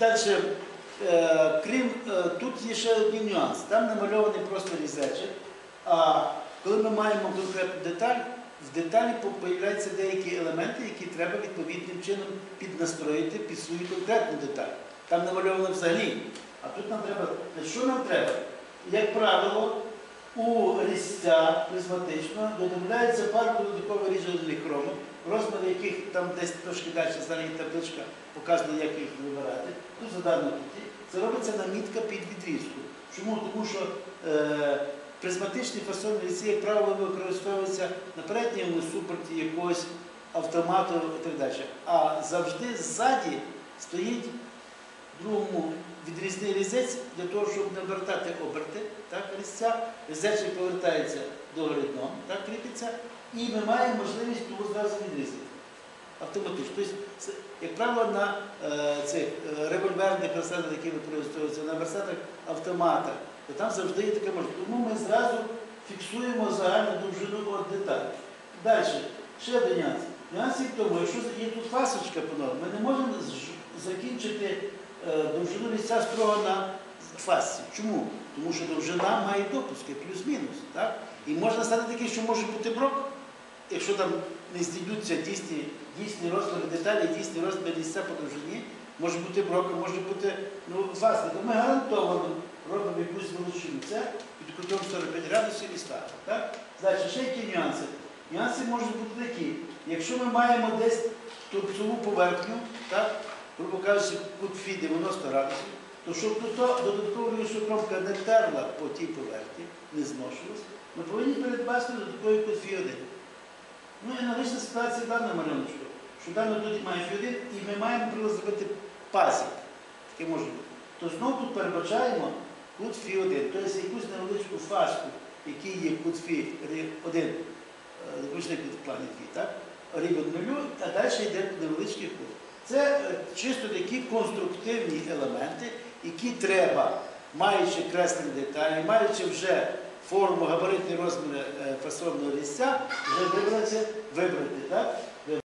Далі, е, крім, е, тут є ще один нюанс. Там намальований просто різечок, а коли ми маємо конкретну деталь, в деталі з'являються деякі елементи, які треба відповідним чином піднастроїти під свою конкретну деталь. Там намальовано взагалі. А тут нам треба, що нам треба? Як правило, у різця призматичного додається пару додаткових різальних хромок, розмір яких там десь трошки далі зараз табличка показує, як їх вибирати. Тут задано тут. Це робиться намітка під відрізку. Чому? Тому що е, призматичний фасон різці, як правило, використовується на передньому супорті якогось автомату і так далі. А завжди ззаді стоїть відрізний різець для того, щоб не обертати оберти так, різця. Різець повертається до дном, так, кріпиться, і ми маємо можливість його зразу відрізати. Автоматично. Тобто, як правило, на е, цих е, револьверних верстатах, які використовуються на верстатах автоматах, то там завжди є така можливість. Тому ми зразу фіксуємо загальну довжину деталі. Далі, ще один нюанс. Нюанс в тому, якщо є тут фасочка ми не можемо закінчити довжину ліця строго на фасці. Чому? Тому що довжина має допуски, плюс-мінус. І можна стати таке, що може бути брок, якщо там не здійдуться дійсні, дійсні розміри деталі, дійсні розміри лісця по довжині, може бути брок, може бути ну. То ми гарантовано робимо якусь величину. Це під кутом 45 градусів і ставимо. Так? Далі, ще які нюанси? Нюанси можуть бути такі. Якщо ми маємо десь торцову поверхню, так, грубо кажучи, кут фі 90 градусів, то щоб тут додаткова лісокромка не терла по тій поверхні, не зношувалась, ми повинні передбачити додатковий кут фі 1. Ну і аналогічна ситуація даному малюночку, що даний тут має фі 1, і ми маємо наприклад, зробити пасік, таке може бути. То знову тут передбачаємо кут фі 1, тобто якусь невеличку фаску, який є кут фі 1, вийшли під плані дві, так? Рівень нулю, а далі йде невеличкий кут. Чисто такі конструктивні елементи, які треба, маючи креслені деталі, маючи вже форму, габаритні розміри е, фасонного лісця, вже вибрати, вибрати. Так?